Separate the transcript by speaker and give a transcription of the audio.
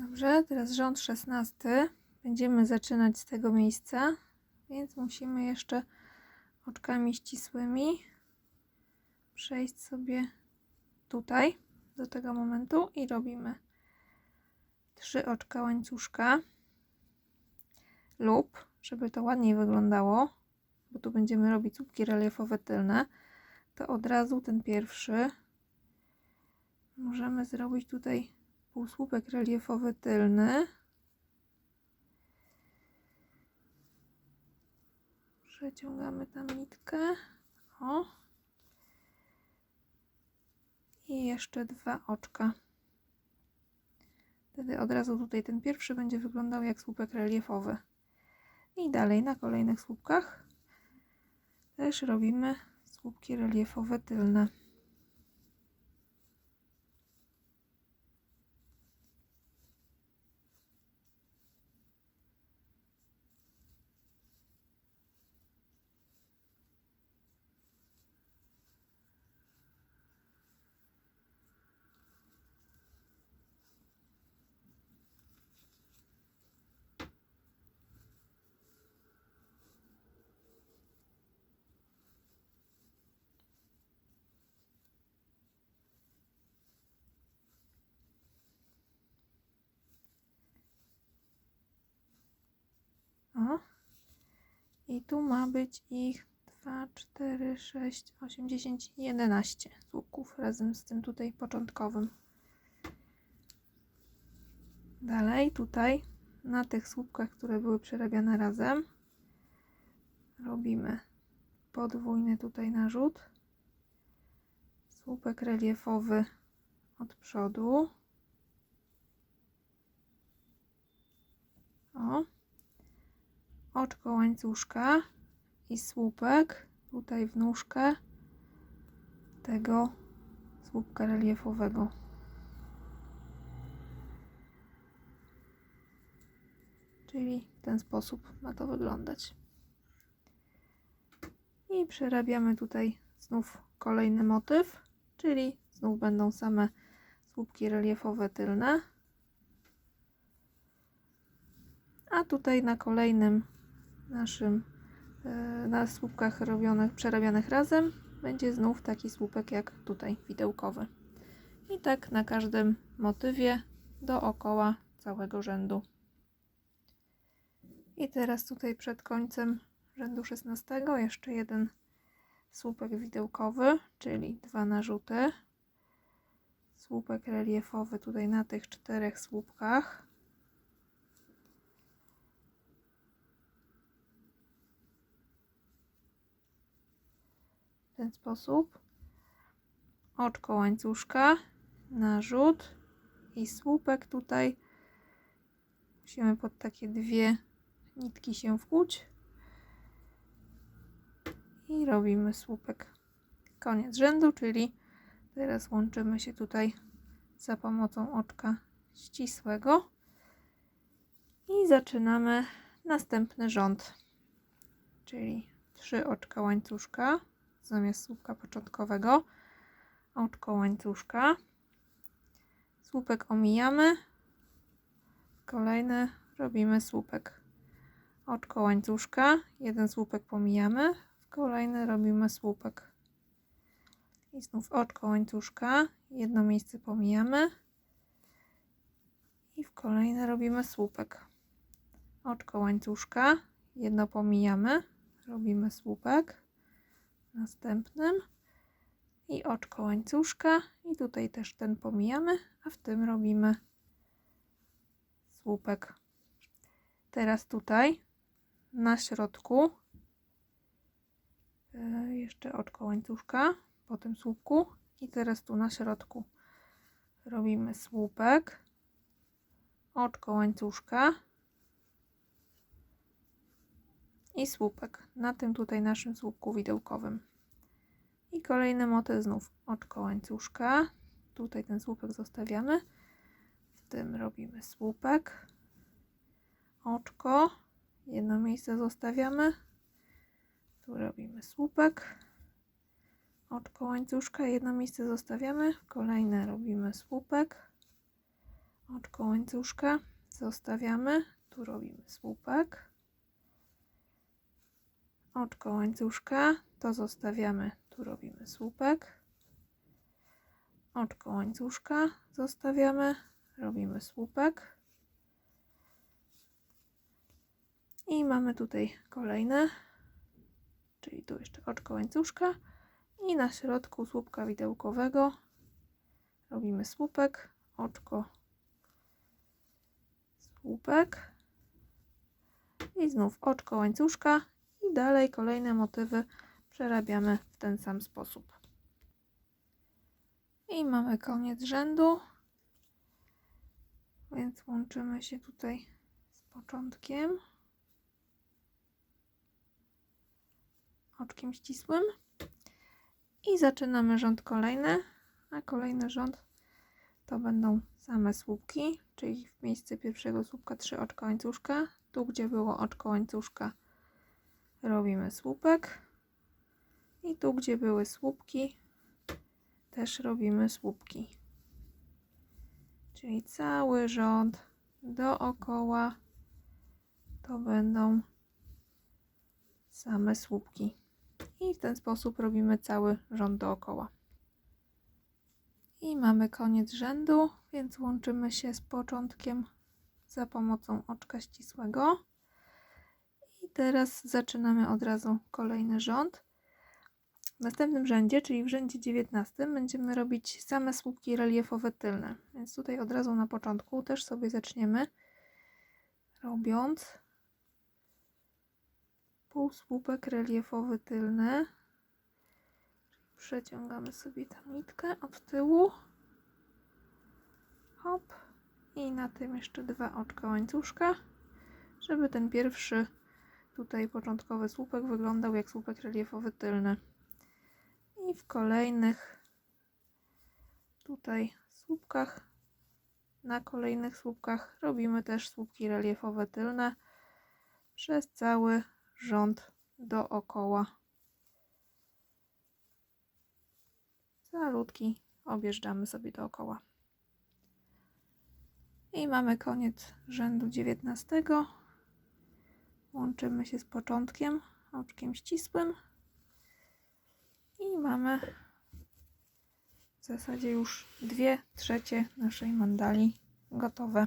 Speaker 1: Dobrze, teraz rząd szesnasty. Będziemy zaczynać z tego miejsca, więc musimy jeszcze oczkami ścisłymi przejść sobie tutaj do tego momentu i robimy trzy oczka łańcuszka lub, żeby to ładniej wyglądało, bo tu będziemy robić słupki reliefowe tylne, to od razu ten pierwszy możemy zrobić tutaj półsłupek reliefowy tylny. Przeciągamy tam nitkę. O. I jeszcze dwa oczka. Wtedy od razu tutaj ten pierwszy będzie wyglądał jak słupek reliefowy. I dalej na kolejnych słupkach też robimy słupki reliefowe tylne. O. I tu ma być ich 2, 4, 6, 8, 10, 11 słupków razem z tym tutaj początkowym. Dalej tutaj na tych słupkach, które były przerabiane razem robimy podwójny tutaj narzut, słupek reliefowy od przodu. O oczko łańcuszka i słupek tutaj w nóżkę tego słupka reliefowego. Czyli w ten sposób ma to wyglądać. I przerabiamy tutaj znów kolejny motyw, czyli znów będą same słupki reliefowe tylne. A tutaj na kolejnym naszym e, na słupkach robionych, przerabianych razem będzie znów taki słupek jak tutaj widełkowy. I tak na każdym motywie dookoła całego rzędu. I teraz tutaj przed końcem rzędu 16 jeszcze jeden słupek widełkowy, czyli dwa narzuty. Słupek reliefowy tutaj na tych czterech słupkach. Ten sposób. Oczko łańcuszka, narzut i słupek tutaj. Musimy pod takie dwie nitki się wkłuć. I robimy słupek. Koniec rzędu, czyli teraz łączymy się tutaj za pomocą oczka ścisłego i zaczynamy następny rząd, czyli trzy oczka łańcuszka zamiast słupka początkowego. Oczko łańcuszka. Słupek omijamy. Kolejny robimy słupek. Oczko łańcuszka. Jeden słupek pomijamy. Kolejny robimy słupek. I znów oczko łańcuszka. Jedno miejsce pomijamy. I w kolejne robimy słupek. Oczko łańcuszka. Jedno pomijamy. Robimy słupek następnym. I oczko łańcuszka. I tutaj też ten pomijamy, a w tym robimy słupek. Teraz tutaj na środku e, jeszcze oczko łańcuszka po tym słupku. I teraz tu na środku robimy słupek, oczko łańcuszka i słupek na tym tutaj naszym słupku widełkowym. I kolejny motyw znów oczko łańcuszka. Tutaj ten słupek zostawiamy. W tym robimy słupek, oczko, jedno miejsce zostawiamy. Tu robimy słupek, oczko łańcuszka, jedno miejsce zostawiamy. Kolejne robimy słupek, oczko łańcuszka zostawiamy, tu robimy słupek, oczko łańcuszka, to zostawiamy, tu robimy słupek, oczko łańcuszka. Zostawiamy, robimy słupek. I mamy tutaj kolejne, czyli tu jeszcze oczko łańcuszka. I na środku słupka widełkowego robimy słupek, oczko, słupek. I znów oczko łańcuszka i dalej kolejne motywy przerabiamy w ten sam sposób. I mamy koniec rzędu, więc łączymy się tutaj z początkiem oczkiem ścisłym i zaczynamy rząd kolejny, a kolejny rząd to będą same słupki, czyli w miejsce pierwszego słupka trzy oczka łańcuszka. Tu, gdzie było oczko łańcuszka, robimy słupek. I tu, gdzie były słupki, też robimy słupki. Czyli cały rząd dookoła to będą same słupki. I w ten sposób robimy cały rząd dookoła. I mamy koniec rzędu, więc łączymy się z początkiem za pomocą oczka ścisłego. Teraz zaczynamy od razu kolejny rząd. W następnym rzędzie, czyli w rzędzie 19, będziemy robić same słupki reliefowe tylne. Więc tutaj od razu na początku też sobie zaczniemy robiąc półsłupek reliefowy tylny. Przeciągamy sobie tę nitkę od tyłu. Hop. I na tym jeszcze dwa oczka łańcuszka, żeby ten pierwszy tutaj początkowy słupek wyglądał jak słupek reliefowy tylny. I w kolejnych tutaj słupkach, na kolejnych słupkach robimy też słupki reliefowe tylne przez cały rząd dookoła. Calutki objeżdżamy sobie dookoła. I mamy koniec rzędu 19. Łączymy się z początkiem oczkiem ścisłym i mamy w zasadzie już dwie trzecie naszej mandali gotowe.